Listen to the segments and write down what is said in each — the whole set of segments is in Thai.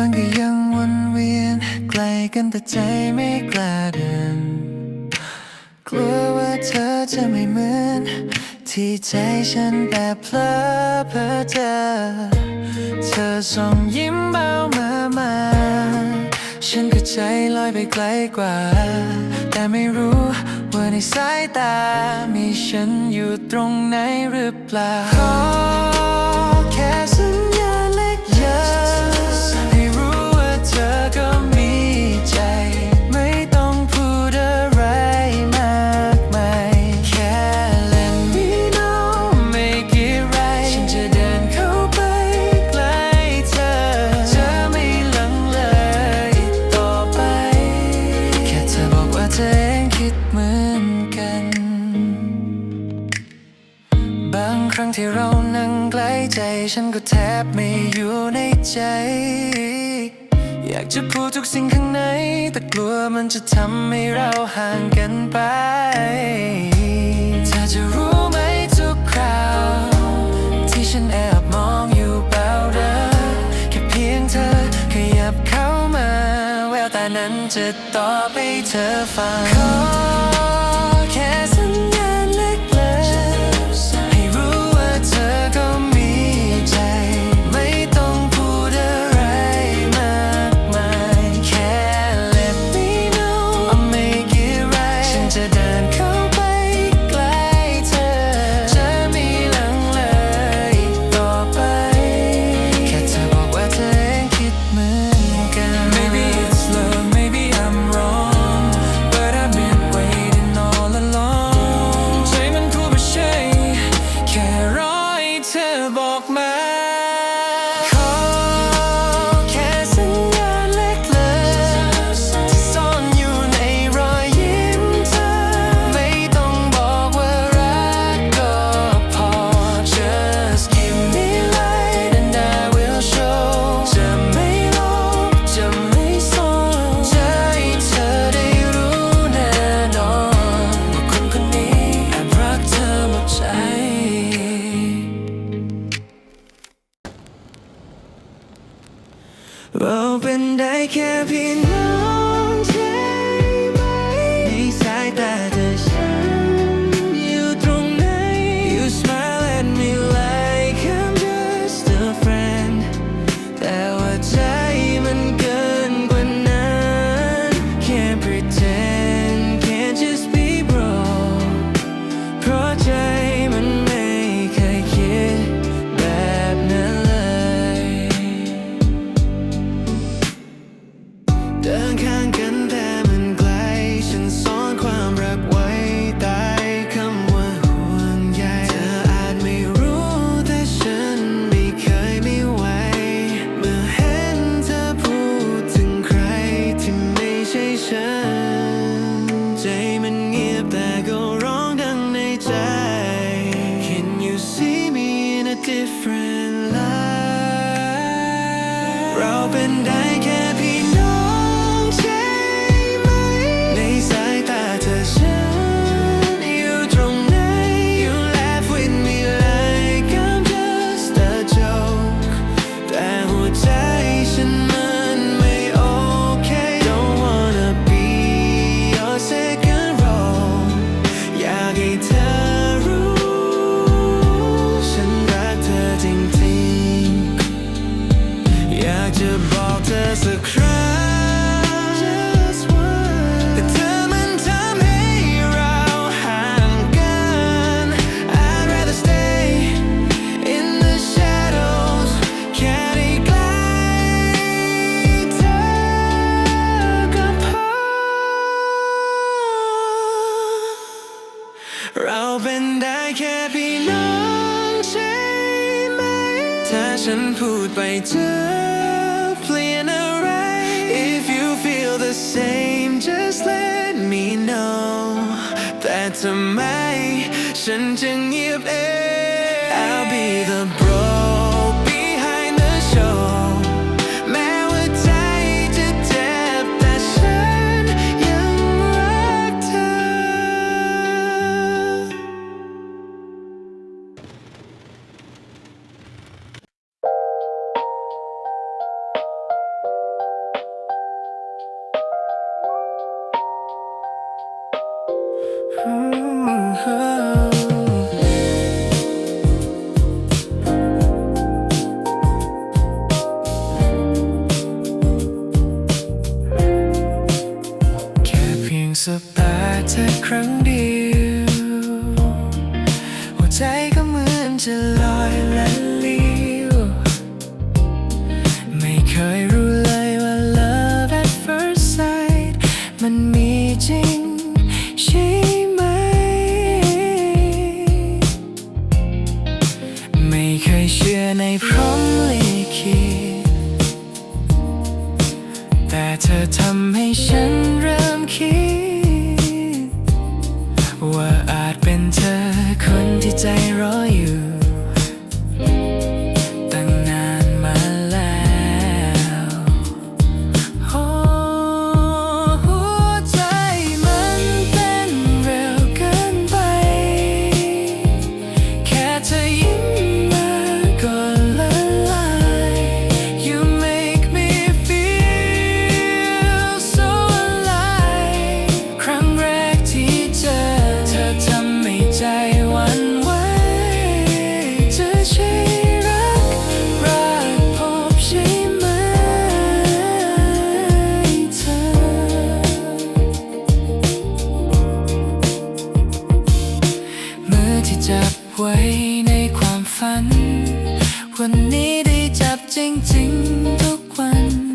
วันก็ยังวนเวียนไกลกันแต่ใจไม่กล้าเดิน กลัวว่าเธอจะไม่เหมือน ที่ใจฉันแต่เพลอเพอเจอเธอส่งยิ้มเบามามา ฉันก็ใจลอยไปไกลกว่า แต่ไม่รู้ว่าในสายตา มีฉันอยู่ตรงไหนหรือเปล่าขอแค่สัญญ ฉันก็แทบไม่อยู่ในใจ อยากจะพูดทุกสิ่งข้างใน แต่กลัวมันจะทำให้เราห่างกันไปเธอจะรู้ไหมทุกคราว ที่ฉันแอบมองอยู่เบาเด้แค่เพียงเธอขยับเข้ามา แววตานั้นจะต่อไปเธอฟัง into the Hoping I can be known. different life. I can't be long chain Touch and put by playing If you feel the same, just let me know. That's a my 神经。 บตาเธอครั้งเดียวหัวใจก็เหมือนจะลอยละลิ้วไม่เคยรู้เลยว่า love at first sight มันมีจริงใช่ไหม ไม่เคยเชื่อในพรหมลิขิตแต่เธอทำให้ฉันเริ่มคิด จับไว้ในความฝัน วันนี้ได้จับจริง ๆ ทุกวัน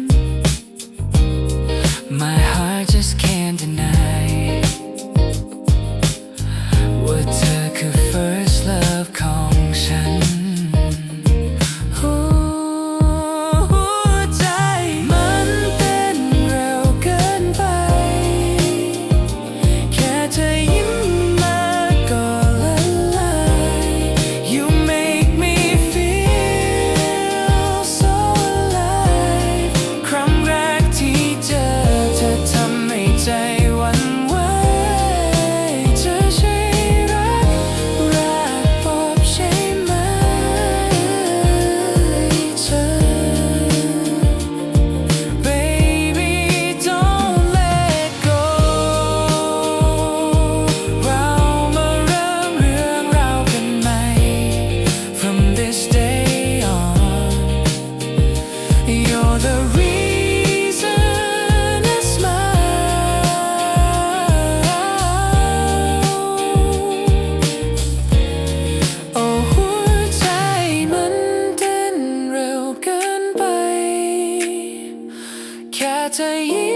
แค่เธอยิ้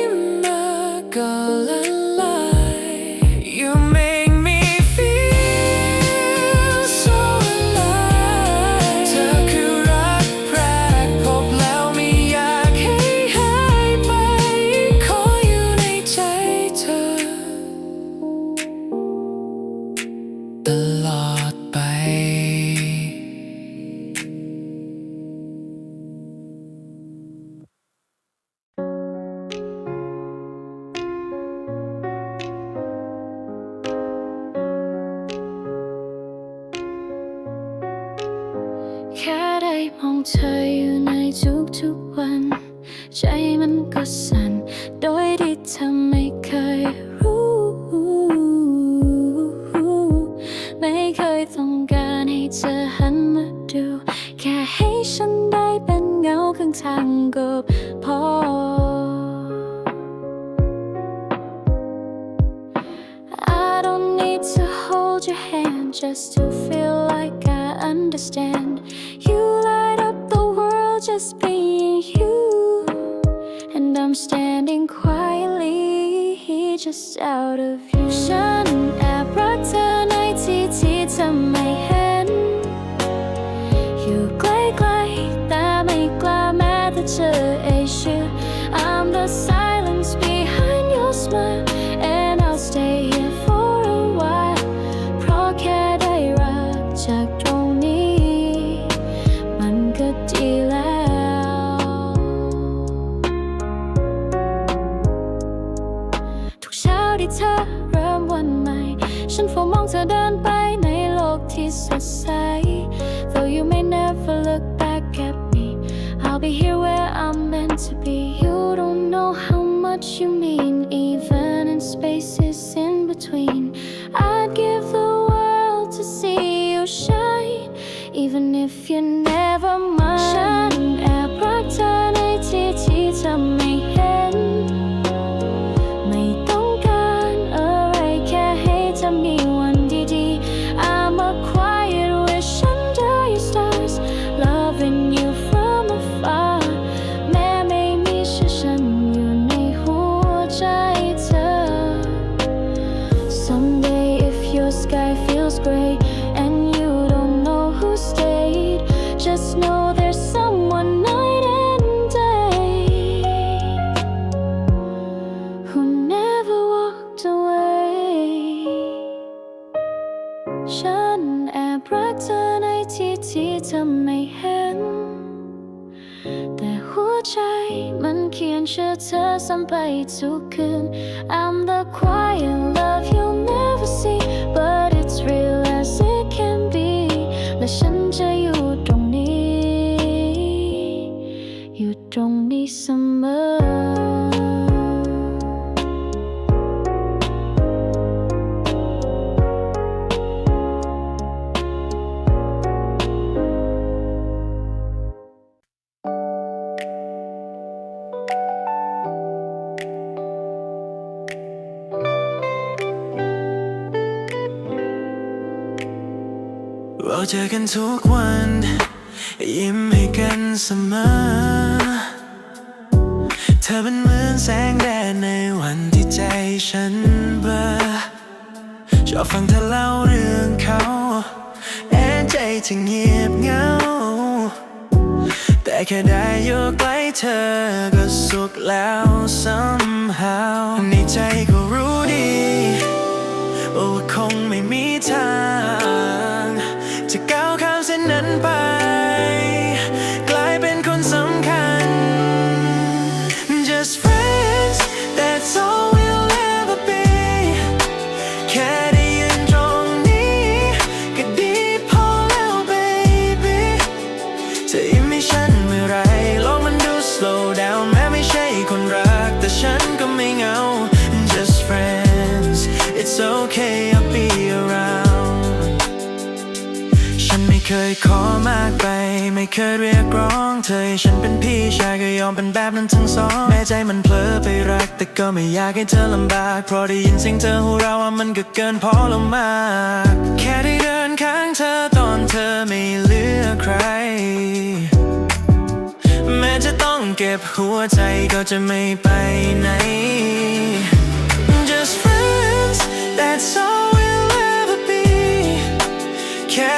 ไม่เคยต้องการให้เธอหันมาดู แค่ให้ฉันได้เป็นเงาข้างทางก็พอ I don't need to hold your hand just to feel like I understand. You light up the world just being you. And I'm standing quietly just out of you. เช้าที่เธอเริ่มวันใหม่ ฉันเฝ้ามองเธอเดินไปในโลกที่สดใส Though you may never look back at me I'll be here where I'm meant to be You don't know how much you mean Even in spaces in between I'd give the world to see you shine Even if you never ำไเราเจอกันทุกวัน ยิ้มให้กันเสมอ เธอเป็นเหมือนแสงแดดในวันที่ใจฉันเบลอชอบฟังเธอเล่าเรื่องเขาแอนใจที่เงียบเหงา แต่แค่ได้อยู่ใกล้เธอก็สุขแล้ว somehow ในใจก็รู้ มากไป ไม่เคยเรียกร้องเธอให้ฉันเป็นพี่ชายก็ยอมเป็นแบบนั้นทั้งสอง แม้ใจมันเพลอไปรัก แต่ก็ไม่อยากให้เธอลำบาก เพราะได้ยินเสียงเธอหูเราว่ามันก็เกินพอแล้วมาก แค่ได้เดินข้างเธอตอนเธอไม่เหลือใคร แม้จะต้องเก็บหัวใจก็จะไม่ไปไหน Just friends that's all we'll ever be แค่